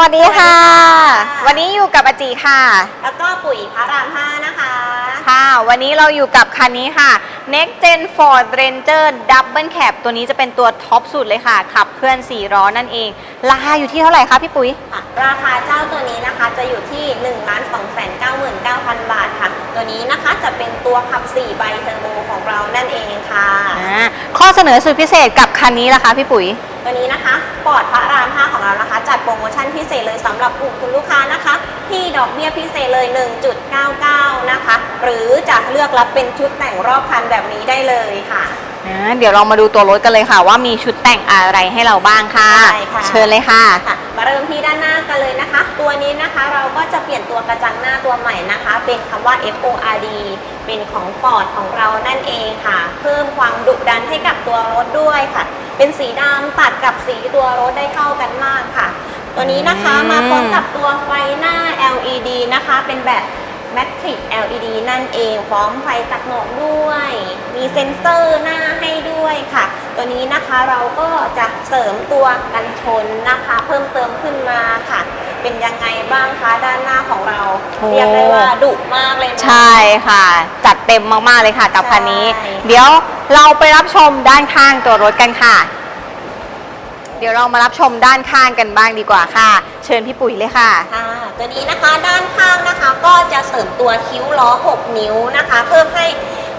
วัสดีค่ะค่ะ วันนี้อยู่กับอาจีค่ะ แล้วก็ปุ๋ยพระรามห้านะคะ ค่ะ วันนี้เราอยู่กับคันนี้ค่ะ Next Gen Ford Ranger Double Cab ตัวนี้จะเป็นตัวท็อปสุดเลยค่ะ ขับเคลื่อน4ล้อนั่นเอง ราคาอยู่ที่เท่าไหร่คะพี่ปุ๋ยค่ะราคาเจ้าตัวนี้นะคะจะอยู่ที่ 1 2 9 9 9 0 0 บาทค่ะ ตัวนี้นะคะจะเป็นตัวขับ 4 ใบเทอร์โบของเรานั่นเองค่ะอ่า ข้อเสนอสุดพิเศษกับคันนี้ล่ะคะพี่ปุ๋ยตัวนี้นะคะปอดพระราม 5 ของเรานะคะ จัดโปรโมชั่นพิเศษเลยสำหรับกลุ่มคุณลูกค้านะคะ ที่ดอกเบี้ยพิเศษเลย 1.99 นะคะ หรือจะเลือกรับเป็นชุดแต่งรอบคันแบบนี้ได้เลยค่ะอ่าเดี๋ยวเรามาดูตัวรถกันเลยค่ะ ว่ามีชุดแต่งอะไรให้เราบ้างค่ะได้ค่ะ เชิญเลยค่ะ ค่ะมา เริ่มที่ด้านหน้ากันเลยนะคะ ตัวนี้นะคะเราก็จะเปลี่ยนตัวกระจังหน้าตัวใหม่นะคะ เป็นคำว่า FORD เป็นของฟอร์ดของเรานั่นเองค่ะ เพิ่มความดุดันให้กับตัวรถด้วยค่ะ เป็นสีดำตัดกับสีตัวรถได้เข้ากันมากค่ะ ตัวนี้นะคะมาพร้อมกับตัวไฟหน้า LED นะคะ เป็นแบบ Matrix LED นั่นเองพร้อมไฟตักหมอกด้วย มีเซ็นเซอร์หน้าให้ด้วยค่ะ ตัวนี้นะคะเราก็จะเสริมตัวกันชนนะคะ เพิ่มเติมขึ้นมาค่ะ เป็นยังไงบ้างคะด้านหน้าของเราโอ้เรียกได้ว่าดุมากเลยนะ ใช่ค่ะ จัดเต็มมาก ๆ เลยค่ะกับคันนี้ ใช่ เดี๋ยวเราไปรับชมด้านข้างตัวรถกันค่ะ เดี๋ยวเรามารับชมด้านข้างกันบ้างดีกว่าค่ะ เชิญพี่ปุ๋ยเลยค่ะ ค่ะ ตัวนี้นะคะด้านข้างนะคะก็จะเสริมตัวคิ้วล้อ 6 นิ้วนะคะ เพิ่มให้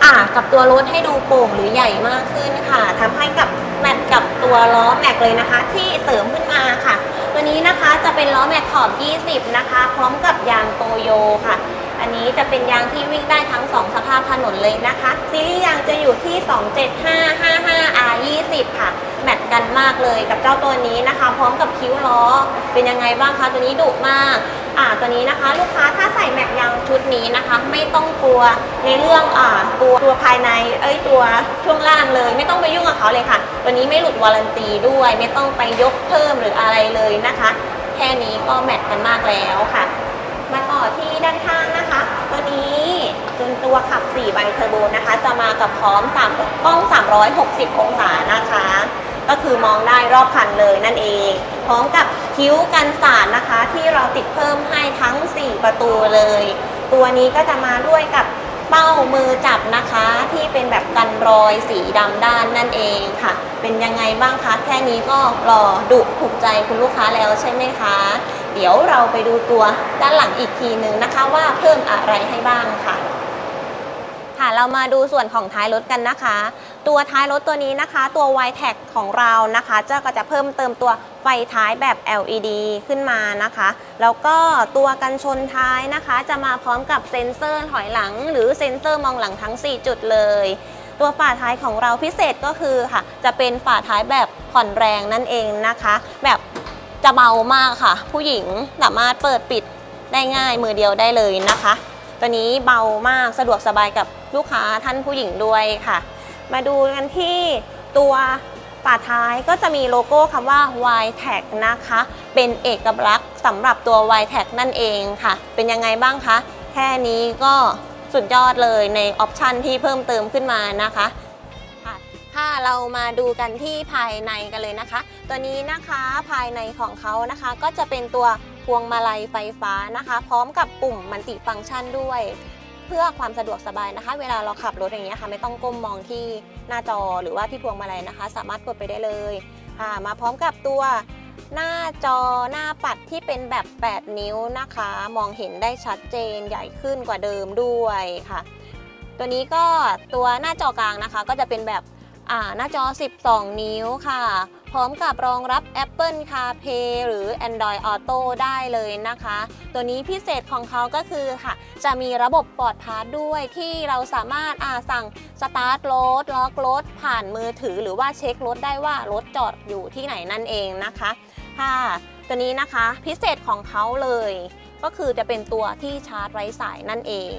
อ่ากับตัวรถให้ดูโป่งหรือใหญ่มากขึ้นค่ะทำให้กับแมทกับตัวล้อแม็กเลยนะคะ ที่เสริมขึ้นมาค่ะตัวนี้นะคะจะเป็นล้อแม็กขอบ 20 นะคะ พร้อมกับยางโตโยค่ะ อันนี้จะเป็นยางที่วิ่งได้ทั้ง 2 สภาพถนนเลยนะคะซีรีส์ยางจะอยู่ที่ 27555R20 ค่ะแมทกันมากเลยกับเจ้าตัวนี้นะคะ พร้อมกับคิ้วล้อเป็นยังไงบ้างคะตัวนี้ดุมาก อ่าตัวนี้นะคะ ลูกค้าถ้าใส่แม็กยางชุดนี้นะคะ ไม่ต้องกลัวในเรื่องอ่าตัวตัวภายในเอ้ยตัวช่วงล่างเลย ไม่ต้องไปยุ่งกับเขาเลยค่ะ ตัวนี้ไม่หลุดวารันตีด้วย ไม่ต้องไปยกเพิ่มหรืออะไรเลยนะคะ แค่นี้ก็แมทกันมากแล้วค่ะ มาต่อที่ด้านข้างนะคะ ตัวนี้เป็นตัวขับ4ใบเทอร์โบนะคะ จะมากับพร้อมตามกล้อง 360 องศานะคะ ก็คือมองได้รอบคันเลยนั่นเอง พร้อมกับ คิ้วกันสาดนะคะ ที่เราติดเพิ่มให้ทั้ง 4 ประตูเลย ตัวนี้ก็จะมาด้วยกับเป้ามือจับนะคะ ที่เป็นแบบกันรอยสีดำด้านนั่นเองค่ะ เป็นยังไงบ้างคะ แค่นี้ก็รอดุถูกใจคุณลูกค้าแล้วใช่ไหมคะ เดี๋ยวเราไปดูตัวด้านหลังอีกทีหนึ่งนะคะ ว่าเพิ่มอะไรให้บ้างค่ะ ค่ะเรามาดูส่วนของท้ายรถกันนะคะ ตัวท้ายรถตัวนี้นะคะ ตัว y t a g ของเรานะคะเจ้าก็จะเพิ่มเติมตัวไฟท้ายแบบ LED ขึ้นมานะคะ แล้วก็ตัวกันชนท้ายนะคะ จะมาพร้อมกับเซ็นเซอร์ถอยหลัง หรือเซ็นเซอร์มองหลังทั้ง 4 จุดเลย ตัวฝาท้ายของเราพิเศษก็คือค่ะ จะเป็นฝาท้ายแบบผ่อนแรงนั่นเองนะคะ แบบจะเบามากค่ะ ผู้หญิงสามารถเปิดปิดได้ง่ายมือเดียวได้เลยนะคะ ตัวนี้เบามากสะดวกสบายกับลูกค้าท่านผู้หญิงด้วยค่ะ มาดูกันที่ตัวฝาท้ายก็จะมีโลโก้คำว่า y t a g นะคะ เป็นเอกลักษณ์สำหรับตัว y t a g นั่นเองค่ะ เป็นยังไงบ้างคะ แค่นี้ก็สุดยอดเลยในออปชันที่เพิ่มเติมขึ้นมานะคะค่ะเรามาดูกันที่ภายในกันเลยนะคะ ตัวนี้นะคะภายในของเขานะคะก็จะเป็นตัวพวงมาลัยไฟฟ้านะคะ พร้อมกับปุ่มมัลติฟังก์ชันด้วย เพื่อความสะดวกสบายนะคะ เวลาเราขับรถอย่างเงี้ยค่ะ ไม่ต้องก้มมองที่หน้าจอหรือว่าที่พวงมาลัยนะคะ สามารถกดไปได้เลยค่ะมาพร้อมกับตัวหน้าจอหน้าปัดที่เป็นแบบ 8 นิ้วนะคะ มองเห็นได้ชัดเจนใหญ่ขึ้นกว่าเดิมด้วยค่ะ ตัวนี้ก็ตัวหน้าจอกลางนะคะ ก็จะเป็นแบบอ่าหน้าจอ 12 นิ้วค่ะ ร้อมกับรองรับ Apple CarPlay หรือ Android Auto ได้เลยนะคะ ตัวนี้พิเศษของเขาก็คือค่ะ จะมีระบบปลอดพาสด้วยที่เราสามารถอาสั่งสตาร์ทรถล็อกรถผ่านมือถือ หรือว่าเช็ครถได้ว่ารถจอดอยู่ที่ไหนนั่นเองนะคะค่ะ ตัวนี้นะคะพิเศษของเขาเลย ก็คือจะเป็นตัวที่ชาร์จไร้สายนั่นเอง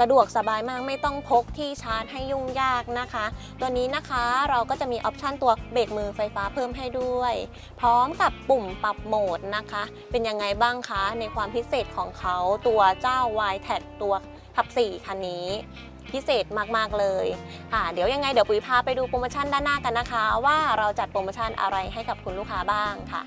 สะดวกสบายมากไม่ต้องพกที่ชาร์จให้ยุ่งยากนะคะ ตัวนี้นะคะเราก็จะมีออปชันตัวเบรกมือไฟฟ้าเพิ่มให้ด้วย พร้อมกับปุ่มปรับโหมดนะคะ เป็นยังไงบ้างคะในความพิเศษของเขาตัวเจ้า y t a g ตัวขับ4คันนี้พิเศษมาก ๆ เลยค่ะเดี๋ยวยังไงเดี๋ยวปุ๋ยพาไปดูโปรโมชั่นด้านหน้ากันนะคะ ว่าเราจัดโปรโมชั่นอะไรให้กับคุณลูกค้าบ้างค่ะ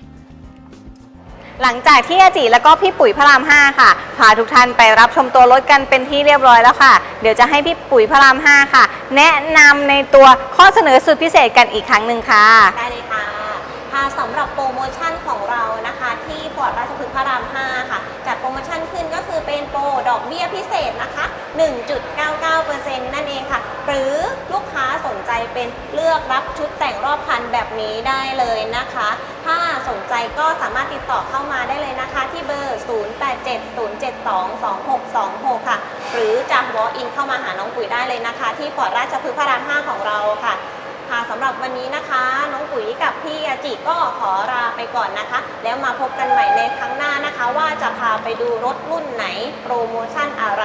หลังจากที่อาจิแล้วก็พี่ปุ๋ยพระราม 5 ค่ะ พาทุกท่านไปรับชมตัวรถกันเป็นที่เรียบร้อยแล้วค่ะ เดี๋ยวจะให้พี่ปุ๋ยพระราม 5 ค่ะ แนะนำในตัวข้อเสนอสุดพิเศษกันอีกครั้งหนึ่งค่ะ ได้เลยค่ะค่ะสำหรับโปรโมชั่นของเรานะคะ ที่ปอดราชพฤกษ์พระราม 5 ค่ะ จัดโปรโมชั่นขึ้นก็คือเป็นโปรดอกเบี้ยพิเศษนะคะ 1.99%นั่นเองค่ะ หรือลูกค้าสนใจเป็นเลือกรับชุดแต่งรอบคันแบบนี้ได้เลยนะคะ ถ้าสนใจก็สามารถติดต่อเข้ามาได้เลยนะคะ ที่เบอร์ 0870722626 ค่ะ หรือจะ walk in เข้ามาหาน้องปุ๋ยได้เลยนะคะ ที่ปอดราชพฤกษ์พระราม 5 ของเราค่ะค่ะสำหรับวันนี้นะคะ น้องปุ๋ยกับพี่อาจิก็ขอลาไปก่อนนะคะ แล้วมาพบกันใหม่ในครั้งหน้านะคะ ว่าจะพาไปดูรถรุ่นไหน โปรโมชั่นอะไร